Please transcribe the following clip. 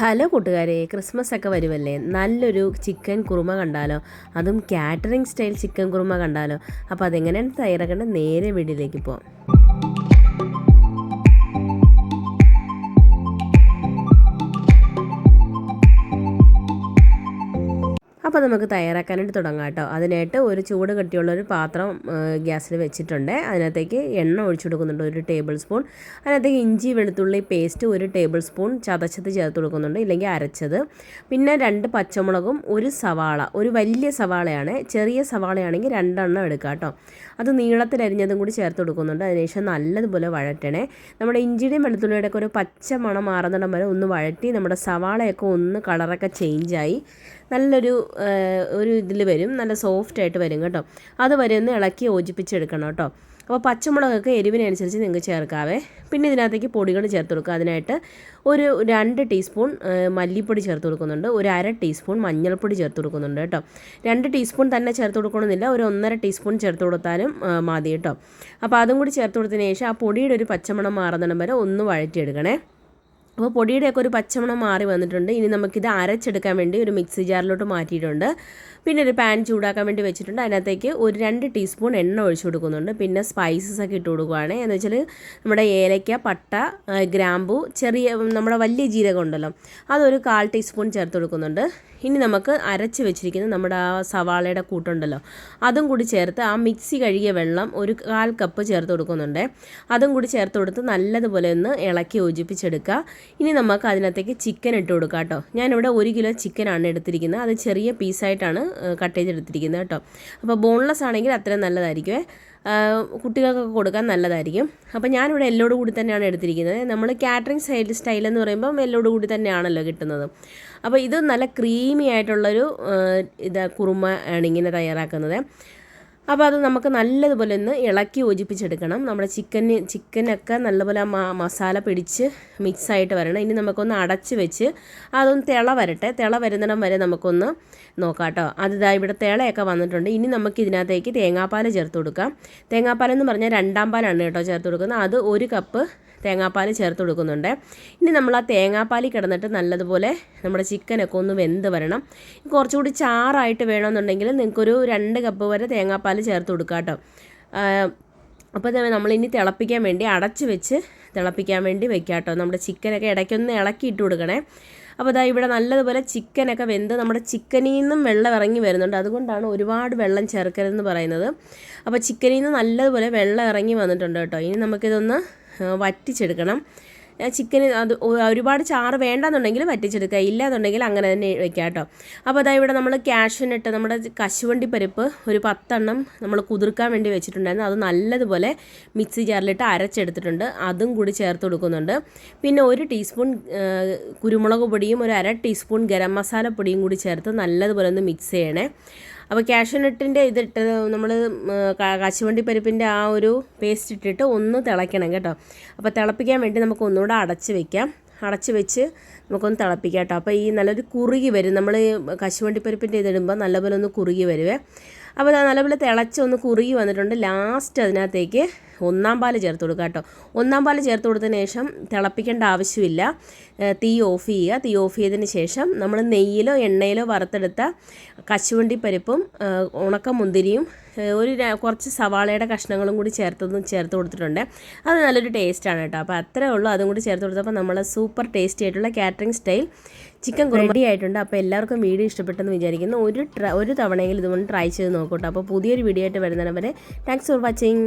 Hello കൂട്ടുകാരെ Christmas ഒക്കെ വരുമല്ലേ? നല്ലൊരു ചിക്കൻ കുറുമ കണ്ടാലോ? അതും കാറ്ററിംഗ് സ്റ്റൈൽ ചിക്കൻ കുറുമ കണ്ടാലോ? അപ്പോൾ അതെങ്ങനെയാണ് തയ്യാറാക്കേണ്ടത്? നേരെ വീട്ടിലേക്ക് പോകാം അപ്പോൾ നമുക്ക് തയ്യാറാക്കാനായിട്ട് തുടങ്ങാം കേട്ടോ. അതിനായിട്ട് ഒരു ചൂട് കട്ടിയുള്ള ഒരു പാത്രം ഗ്യാസിൽ വെച്ചിട്ടുണ്ട്. അതിനകത്തേക്ക് എണ്ണ ഒഴിച്ചു കൊടുക്കുന്നുണ്ട് ഒരു ടേബിൾ സ്പൂൺ. അതിനകത്തേക്ക് ഇഞ്ചി വെളുത്തുള്ളി പേസ്റ്റ് ഒരു ടേബിൾ സ്പൂൺ ചതച്ചത് ചേർത്ത് കൊടുക്കുന്നുണ്ട് ഇല്ലെങ്കിൽ അരച്ചത്. പിന്നെ രണ്ട് പച്ചമുളകും ഒരു സവാള ഒരു വലിയ സവാളയാണ്. ചെറിയ സവാളയാണെങ്കിൽ രണ്ടെണ്ണം എടുക്കുക കേട്ടോ. അത് നീളത്തിലരിഞ്ഞതും കൂടി ചേർത്ത് കൊടുക്കുന്നുണ്ട്. അതിനുശേഷം നല്ലതുപോലെ വഴറ്റണേ. നമ്മുടെ ഇഞ്ചിയുടെയും വെളുത്തുള്ളിയുടെ ഒക്കെ ഒരു പച്ച മണം മാറുന്നിടം വരെ ഒന്ന് വഴറ്റി നമ്മുടെ സവാളയൊക്കെ ഒന്ന് കളറൊക്കെ ചേഞ്ചായി നല്ലൊരു ഒരു ഇതിൽ വരും. നല്ല സോഫ്റ്റ് ആയിട്ട് വരും കേട്ടോ. അത് വരെ ഒന്ന് ഇളക്കി യോജിപ്പിച്ചെടുക്കണം കേട്ടോ. അപ്പോൾ പച്ചമുളകൊക്കെ എരിവിനനുസരിച്ച് നിങ്ങൾക്ക് ചേർക്കാവേ. പിന്നെ ഇതിനകത്തേക്ക് പൊടികൾ ചേർത്ത് കൊടുക്കുക. അതിനായിട്ട് ഒരു രണ്ട് ടീസ്പൂൺ മല്ലിപ്പൊടി ചേർത്ത് കൊടുക്കുന്നുണ്ട്. ഒരു അര ടീസ്പൂൺ മഞ്ഞൾപ്പൊടി ചേർത്ത് കൊടുക്കുന്നുണ്ട് കേട്ടോ. രണ്ട് ടീസ്പൂൺ തന്നെ ചേർത്ത് കൊടുക്കണമെന്നില്ല. ഒരു ഒന്നര ടീസ്പൂൺ ചേർത്ത് കൊടുത്താലും മതി കേട്ടോ. അപ്പോൾ അതും കൂടി ചേർത്ത് കൊടുത്തതിന് ശേഷം ആ പൊടിയുടെ ഒരു പച്ചമണം മാറുന്നിടം വരെ ഒന്ന് വഴറ്റിയെടുക്കണേ. അപ്പോൾ പൊടിയുടെയൊക്കെ ഒരു പച്ചമണം മാറി വന്നിട്ടുണ്ട്. ഇനി നമുക്കിത് അരച്ചെടുക്കാൻ വേണ്ടി ഒരു മിക്സി ജാറിലോട്ട് മാറ്റിയിട്ടുണ്ട്. പിന്നെ ഒരു പാൻ ചൂടാക്കാൻ വേണ്ടി വെച്ചിട്ടുണ്ട്. അതിനകത്തേക്ക് ഒരു രണ്ട് ടീസ്പൂൺ എണ്ണ ഒഴിച്ചു കൊടുക്കുന്നുണ്ട്. പിന്നെ സ്പൈസസ് ഒക്കെ ഇട്ട് കൊടുക്കുകയാണ്. എന്ന് വെച്ചാൽ നമ്മുടെ ഏലയ്ക്ക പട്ട ഗ്രാമ്പു ചെറിയ നമ്മുടെ വലിയ ജീരകം ഉണ്ടല്ലോ അതൊരു കാൽ ടീസ്പൂൺ ചേർത്ത് കൊടുക്കുന്നുണ്ട്. ഇനി നമുക്ക് അരച്ച് വെച്ചിരിക്കുന്ന നമ്മുടെ ആ സവാളയുടെ കൂട്ടുണ്ടല്ലോ. അതും കൂടി ചേർത്ത് ആ മിക്സി കഴുകിയ വെള്ളം ഒരു കാൽ കപ്പ് ചേർത്ത് കൊടുക്കുന്നുണ്ട്. അതും കൂടി ചേർത്ത് കൊടുത്ത് നല്ലതുപോലെ ഒന്ന് ഇളക്കി യോജിപ്പിച്ചെടുക്കുക. ഇനി നമുക്ക് അതിനകത്തേക്ക് ചിക്കൻ ഇട്ട് കൊടുക്കാം കേട്ടോ. ഞാനിവിടെ ഒരു കിലോ ചിക്കനാണ് എടുത്തിരിക്കുന്നത്. അത് ചെറിയ പീസായിട്ടാണ് കട്ട് ചെയ്തെടുത്തിരിക്കുന്നത് കേട്ടോ. അപ്പോൾ ബോൺലെസ് ആണെങ്കിൽ അത്രയും നല്ലതായിരിക്കും കുട്ടികൾക്കൊക്കെ കൊടുക്കാൻ നല്ലതായിരിക്കും. അപ്പോൾ ഞാനിവിടെ എല്ലോട് കൂടി തന്നെയാണ് എടുത്തിരിക്കുന്നത്. നമ്മൾ കാറ്ററിംഗ് സൈഡ് സ്റ്റൈൽ എന്ന് പറയുമ്പം എല്ലോട് കൂടി തന്നെയാണല്ലോ കിട്ടുന്നത്. അപ്പോൾ ഇത് നല്ല ക്രീമി ആയിട്ടുള്ളൊരു ഇത് കുറുമ ആണ് ഇങ്ങനെ തയ്യാറാക്കുന്നത്. അപ്പോൾ അത് നമുക്ക് നല്ലതുപോലെ ഒന്ന് ഇളക്കി യോജിപ്പിച്ചെടുക്കണം. നമ്മുടെ ചിക്കന് ചിക്കനൊക്കെ നല്ലപോലെ മസാല പിടിച്ച് മിക്സായിട്ട് വരണം. ഇനി നമുക്കൊന്ന് അടച്ച് വെച്ച് അതൊന്ന് തിള വരട്ടെ. തിള വരുന്നിടം വരെ നമുക്കൊന്ന് നോക്കാം കേട്ടോ അതിതായി ഇവിടെ തിളയൊക്കെ വന്നിട്ടുണ്ട്. ഇനി നമുക്ക് ഇതിനകത്തേക്ക് തേങ്ങാപ്പാൽ ചേർത്ത് കൊടുക്കാം. തേങ്ങാപ്പാലെന്ന് പറഞ്ഞാൽ രണ്ടാം പാലാണ് കേട്ടോ ചേർത്ത് കൊടുക്കുന്നത്. അത് ഒരു കപ്പ് തേങ്ങാപ്പാൽ ചേർത്ത് കൊടുക്കുന്നുണ്ട്. ഇനി നമ്മൾ ആ തേങ്ങാപ്പാൽ കിടന്നിട്ട് നല്ലതുപോലെ നമ്മുടെ ചിക്കനൊക്കെ ഒന്ന് വെന്ത് വരണം. കുറച്ചുകൂടി ചാറായിട്ട് വേണമെന്നുണ്ടെങ്കിൽ നിങ്ങൾക്കൊരു രണ്ട് കപ്പ് വരെ തേങ്ങാപ്പാൽ ചേർത്ത് കൊടുക്കാം കേട്ടോ. അപ്പോൾ നമ്മൾ ഇനി തിളപ്പിക്കാൻ വേണ്ടി അടച്ച് വെച്ച് തിളപ്പിക്കാൻ വേണ്ടി വെക്കാം കേട്ടോ. നമ്മുടെ ചിക്കനൊക്കെ ഇടയ്ക്കൊന്ന് ഇളക്കി ഇട്ട് കൊടുക്കണേ. അപ്പോൾ അതാ ഇവിടെ നല്ലതുപോലെ ചിക്കനൊക്കെ വെന്ത് നമ്മുടെ ചിക്കനിൽ നിന്നും വെള്ളം ഇറങ്ങി വരുന്നുണ്ട്. അതുകൊണ്ടാണ് ഒരുപാട് വെള്ളം ചേർക്കരുതെന്ന് പറയുന്നത്. അപ്പോൾ ചിക്കനിൽ നിന്ന് നല്ലതുപോലെ വെള്ളം ഇറങ്ങി വന്നിട്ടുണ്ട് കേട്ടോ. ഇനി നമുക്കിതൊന്ന് വറ്റിച്ചെടുക്കണം. ചിക്കന് അത് ഒരുപാട് ചാറ് വേണ്ടെന്നുണ്ടെങ്കിൽ വറ്റിച്ചെടുക്കുക. ഇല്ല എന്നുണ്ടെങ്കിൽ അങ്ങനെ തന്നെ വെക്കാം കേട്ടോ. അപ്പോൾ അതാ ഇവിടെ നമ്മൾ ക്യാഷിനിട്ട് നമ്മുടെ കശുവണ്ടി പരിപ്പ് ഒരു പത്തെണ്ണം നമ്മൾ കുതിർക്കാൻ വേണ്ടി വെച്ചിട്ടുണ്ടായിരുന്നു. അത് നല്ലതുപോലെ മിക്സി ജാറിലിട്ട് അരച്ചെടുത്തിട്ടുണ്ട്. അതും കൂടി ചേർത്ത് കൊടുക്കുന്നുണ്ട്. പിന്നെ ഒരു ടീസ്പൂൺ കുരുമുളക് പൊടിയും ഒരു അര ടീസ്പൂൺ ഗരം മസാല പൊടിയും കൂടി ചേർത്ത് നല്ലതുപോലെ ഒന്ന് മിക്സ് ചെയ്യണേ. അപ്പോൾ കാഷ്യൂനട്ടിന്റെ ഇതിട്ട് നമ്മൾ കശുവണ്ടി പരിപ്പിന്റെ ആ ഒരു പേസ്റ്റ് ഇട്ടിട്ട് ഒന്ന് തിളയ്ക്കണം കേട്ടോ. അപ്പോൾ തിളപ്പിക്കാൻ വേണ്ടി നമുക്ക് ഒന്നുകൂടെ അടച്ച് വെക്കാം. അടച്ച് വെച്ച് നമുക്കൊന്ന് തിളപ്പിക്കാം കേട്ടോ. അപ്പോൾ ഈ നല്ലൊരു കുറുകി വരും. നമ്മൾ കശുവണ്ടി പരിപ്പിന്റെ ഇതിടുമ്പോൾ നല്ലപോലെ ഒന്ന് കുറുകി വരുവേ. അപ്പോൾ നല്ലപോലെ തിളച്ച് ഒന്ന് കുറുകി വന്നിട്ടുണ്ട്. ലാസ്റ്റ് അതിനകത്തേക്ക് ഒന്നാം പാൽ ചേർത്ത് കൊടുക്കുക കേട്ടോ. ഒന്നാം പാൽ ചേർത്ത് കൊടുത്തതിന് ശേഷം തിളപ്പിക്കേണ്ട ആവശ്യമില്ല. തീ ഓഫ് ചെയ്യുക. തീ ഓഫ് ചെയ്തതിന് ശേഷം നമ്മൾ നെയ്യിലോ എണ്ണയിലോ വറുത്തെടുത്ത കശുവണ്ടി പരിപ്പും ഉണക്കമുന്തിരിയും ഒരു കുറച്ച് സവാളയുടെ കഷ്ണങ്ങളും കൂടി ചേർത്തൊന്നും ചേർത്ത് കൊടുത്തിട്ടുണ്ട്. അത് നല്ലൊരു ടേസ്റ്റാണ് കേട്ടോ. അപ്പോൾ അത്രേ ഉള്ളൂ. അതും കൂടി ചേർത്ത് കൊടുത്തപ്പോൾ നമ്മൾ സൂപ്പർ ടേസ്റ്റി ആയിട്ടുള്ള കാറ്ററിംഗ് സ്റ്റൈൽ ചിക്കൻ റെഡി ആയിട്ടുണ്ട്. അപ്പോൾ എല്ലാവർക്കും വീഡിയോ ഇഷ്ടപ്പെട്ടെന്ന് വിചാരിക്കുന്നു. ഒരു ഒരു തവണയെങ്കിലും ഇതുകൊണ്ട് ട്രൈ ചെയ്ത് നോക്കൂട്ടോ അപ്പോൾ പുതിയൊരു വീഡിയോ ആയിട്ട് വരുന്നവരെ താങ്ക്സ് ഫോർ വാച്ചിങ്